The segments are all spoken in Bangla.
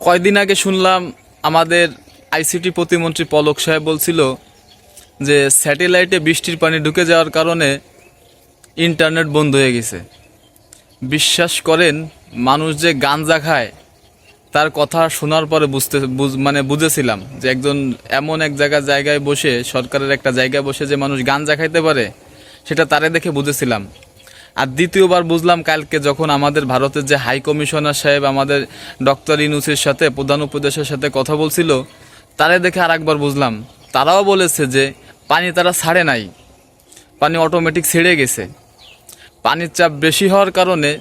কয়দিন আগে শুনলাম আমাদের আইসিটি প্রতিমন্ত্রী পলক সাহেব বলছিল যে স্যাটেলাইটে বৃষ্টির পানি ঢুকে যাওয়ার কারণে ইন্টারনেট বন্ধ হয়ে গেছে। বিশ্বাস করেন, মানুষ যে গাঞ্জা খায়, তার কথা শোনার পরে বুঝতে, বুঝ- মানে বুঝেছিলাম যে একজন এমন এক জায়গা, জায়গায় বসে, সরকারের একটা জায়গায় বসে যে মানুষ গাঞ্জা খাইতে পারে, সেটা তারে দেখে বুঝেছিলাম। আর দ্বিতীয়বার বুঝলাম কালকে যখন আমাদের ভারতের যে হাই কমিশনার সাহেব আমাদের ডক্টর ইনুসের সাথে, প্রধান উপদেশের সাথে কথা বলছিল, তারে দেখে আর একবার বুঝলাম। তারাও বলেছে যে পানি তারা ছাড়ে নাই। পানি অটোমেটিক ছেড়ে গেছে। পানির চাপ বেশি হওয়ার কারণে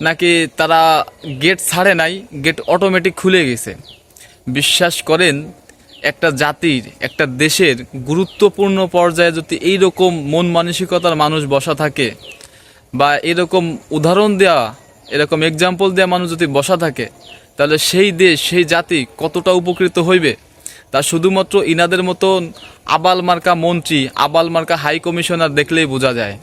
নাকি তারা গেট ছাড়ে নাই গেট অটোমেটিক খুলে গেছে। বিশ্বাস করেন, একটা জাতির, একটা দেশের গুরুত্বপূর্ণ পর্যায়ে যদি এইরকম মন মানসিকতার মানুষ বসা থাকে বা এরকম উদাহরণ দেওয়া এরকম এক্সাম্পল দেওয়া মানুষ যদি বসা থাকে, তাহলে সেই দেশ, সেই জাতি কতটা উপকৃত হইবে? তা শুধুমাত্র ইনাদের মতন আবাল মার্কা মন্ত্রী, আবাল মার্কা হাই কমিশনার দেখলেই বোঝা যায়।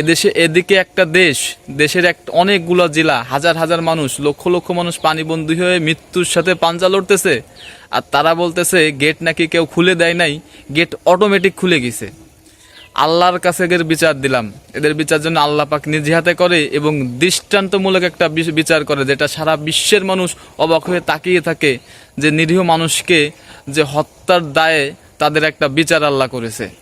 এদেশে এদিকে একটা দেশ, দেশের এক অনেকগুলো জেলা, হাজার হাজার মানুষ, লক্ষ লক্ষ মানুষ পানিবন্দী হয়ে মৃত্যুর সাথে পাঞ্জা লড়তেছে। আর তারা বলতেছে গেট নাকি কেউ খুলে দেয় নাই গেট অটোমেটিক খুলে গেছে। আল্লাহর কাছে এদের বিচার দিলাম। এদের বিচার জন্য আল্লাহ পাক নিজ হাতে করে এবং দৃষ্টান্তমূলক একটা বিচ- বিচার করে, যেটা সারা বিশ্বের মানুষ অবাক হয়ে তাকিয়ে থাকে যে নিরীহ মানুষকে যে হত্যার দায়ে তাদের একটা বিচার আল্লাহ করেছে।